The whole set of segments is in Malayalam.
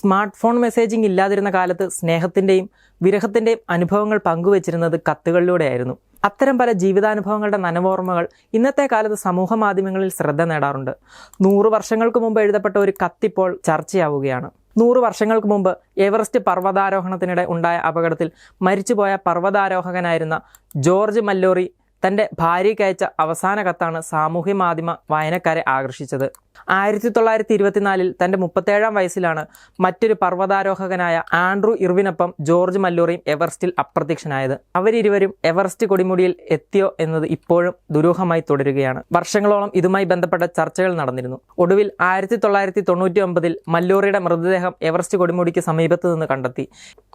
സ്മാർട്ട് ഫോൺ മെസ്സേജിംഗ് ഇല്ലാതിരുന്ന കാലത്ത് സ്നേഹത്തിന്റെയും വിരഹത്തിന്റെയും അനുഭവങ്ങൾ പങ്കുവച്ചിരുന്നത് കത്തുകളിലൂടെയായിരുന്നു. അത്തരം പല ജീവിതാനുഭവങ്ങളുടെ നനവോർമ്മകൾ ഇന്നത്തെ കാലത്ത് സമൂഹ മാധ്യമങ്ങളിൽ ശ്രദ്ധ നേടാറുണ്ട്. നൂറ് വർഷങ്ങൾക്ക് മുമ്പ് എഴുതപ്പെട്ട ഒരു കത്തിപ്പോൾ ചർച്ചയാവുകയാണ്. നൂറ് വർഷങ്ങൾക്ക് മുമ്പ് എവറസ്റ്റ് പർവതാരോഹണത്തിനിടെ ഉണ്ടായ അപകടത്തിൽ മരിച്ചുപോയ പർവതാരോഹകനായിരുന്ന ജോർജ് മല്ലോറി തന്റെ ഭാര്യയ്ക്ക് അയച്ച അവസാന കത്താണ് സാമൂഹ്യ മാധ്യമ വായനക്കാരെ ആകർഷിച്ചത്. ആയിരത്തി തൊള്ളായിരത്തി ഇരുപത്തിനാലിൽ തന്റെ മുപ്പത്തേഴാം വയസ്സിലാണ് മറ്റൊരു പർവതാരോഹകനായ ആൻഡ്രു ഇർവിനൊപ്പം ജോർജ് മല്ലൂറിയും എവറസ്റ്റിൽ അപ്രത്യക്ഷനായത്. അവരിരുവരും എവറസ്റ്റ് കൊടിമുടിയിൽ എത്തിയോ എന്നത് ഇപ്പോഴും ദുരൂഹമായി തുടരുകയാണ്. വർഷങ്ങളോളം ഇതുമായി ബന്ധപ്പെട്ട ചർച്ചകൾ നടന്നിരുന്നു. ഒടുവിൽ ആയിരത്തി തൊള്ളായിരത്തി തൊണ്ണൂറ്റി ഒമ്പതിൽ മല്ലൂറിയുടെ മൃതദേഹം എവറസ്റ്റ് കൊടിമുടിക്ക് സമീപത്ത് നിന്ന് കണ്ടെത്തി.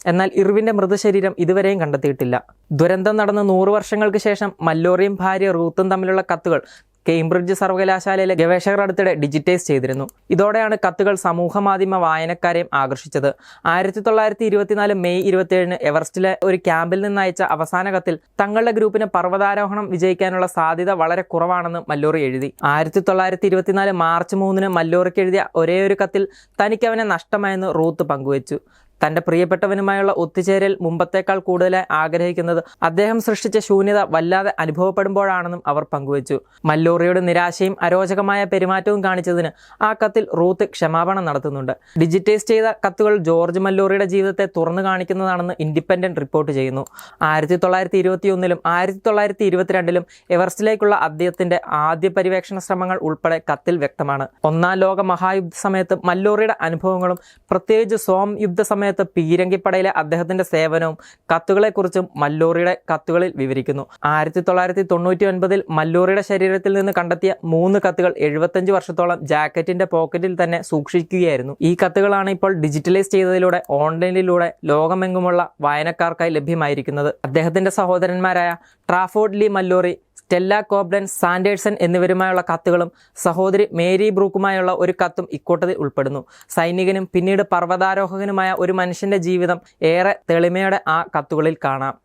എന്നാൽ ഇർവിന്റെ മൃതശരീരം ഇതുവരെയും കണ്ടെത്തിയിട്ടില്ല. ദുരന്തം നടന്ന നൂറ് വർഷങ്ങൾക്ക് ശേഷം മല്ലോറിയും ഭാര്യ റൂത്തും തമ്മിലുള്ള കത്തുകൾ കേംബ്രിഡ്ജ് സർവകലാശാലയിലെ ഗവേഷകർ അടുത്തിടെ ഡിജിറ്റൈസ് ചെയ്തിരുന്നു. ഇതോടെയാണ് കത്തുകൾ സമൂഹ മാധ്യമ വായനക്കാരെയും ആകർഷിച്ചത്. ആയിരത്തി തൊള്ളായിരത്തി ഇരുപത്തിനാല് മെയ് ഇരുപത്തിയേഴിന് എവറസ്റ്റിലെ ഒരു ക്യാമ്പിൽ നിന്ന് അയച്ച അവസാന കത്തിൽ തങ്ങളുടെ ഗ്രൂപ്പിന് പർവതാരോഹണം വിജയിക്കാനുള്ള സാധ്യത വളരെ കുറവാണെന്ന് മല്ലോറി എഴുതി. ആയിരത്തി തൊള്ളായിരത്തി ഇരുപത്തിനാല് മാർച്ച് മൂന്നിന് മല്ലൂറിക്ക് എഴുതിയ ഒരേ ഒരു കത്തിൽ തനിക്കവനെ നഷ്ടമായെന്ന് റൂത്ത് പങ്കുവച്ചു. തന്റെ പ്രിയപ്പെട്ടവനുമായുള്ള ഒത്തുചേരൽ മുമ്പത്തേക്കാൾ കൂടുതലായി ആഗ്രഹിക്കുന്നത് അദ്ദേഹം സൃഷ്ടിച്ച ശൂന്യത വല്ലാതെ അനുഭവപ്പെടുമ്പോഴാണെന്നും അവർ പങ്കുവച്ചു. മല്ലോറിയുടെ നിരാശയും അരോചകമായ പെരുമാറ്റവും കാണിച്ചതിന് ആ കത്തിൽ റൂത്ത് ക്ഷമാപണം നടത്തുന്നുണ്ട്. ഡിജിറ്റൈസ് ചെയ്ത കത്തുകൾ ജോർജ് മല്ലോറിയുടെ ജീവിതത്തെ തുറന്നു കാണിക്കുന്നതാണെന്ന് ഇൻഡിപെൻഡന്റ് റിപ്പോർട്ട് ചെയ്യുന്നു. ആയിരത്തി തൊള്ളായിരത്തി ഇരുപത്തി ഒന്നിലും ആയിരത്തി തൊള്ളായിരത്തി ഇരുപത്തിരണ്ടിലും എവർസ്റ്റിലേക്കുള്ള അദ്ദേഹത്തിന്റെ ആദ്യ പര്യവേക്ഷണ ശ്രമങ്ങൾ ഉൾപ്പെടെ കത്തിൽ വ്യക്തമാണ്. ഒന്നാം ലോക മഹായുദ്ധ സമയത്ത് മല്ലോറിയുടെ അനുഭവങ്ങളും പ്രത്യേകിച്ച് സോം യുദ്ധ സമയത്ത് പീരങ്കിപ്പടയിലെ അദ്ദേഹത്തിന്റെ സേവനവും കത്തുകളെക്കുറിച്ചും മല്ലൂറിയുടെ കത്തുകളിൽ വിവരിക്കുന്നു. ആയിരത്തി തൊള്ളായിരത്തി തൊണ്ണൂറ്റി ഒൻപതിൽ മല്ലൂറിയുടെ ശരീരത്തിൽ നിന്ന് കണ്ടെത്തിയ മൂന്ന് കത്തുകൾ എഴുപത്തഞ്ച് വർഷത്തോളം ജാക്കറ്റിന്റെ പോക്കറ്റിൽ തന്നെ സൂക്ഷിക്കുകയായിരുന്നു. ഈ കത്തുകളാണ് ഇപ്പോൾ ഡിജിറ്റലൈസ് ചെയ്തതിലൂടെ ഓൺലൈനിലൂടെ ലോകമെങ്ങുമുള്ള വായനക്കാർക്കായി ലഭ്യമായിരിക്കുന്നത്. അദ്ദേഹത്തിന്റെ സഹോദരന്മാരായ Trafford Leigh Mallory Stella Cobden Sanderson എന്നിവരുമായുള്ള കത്തുകളും സഹോദരി മേരി ബ്രൂക്കുമായുള്ള ഒരു കത്തും ഇക്കൂട്ടത്തിൽ ഉൾപ്പെടുന്നു. സൈനികനും പിന്നീട് പർവതാരോഹകനുമായ ഒരു മനുഷ്യന്റെ ജീവിതം ഏറെ തെളിമയോടെ ആ കത്തുകളിൽ കാണാം.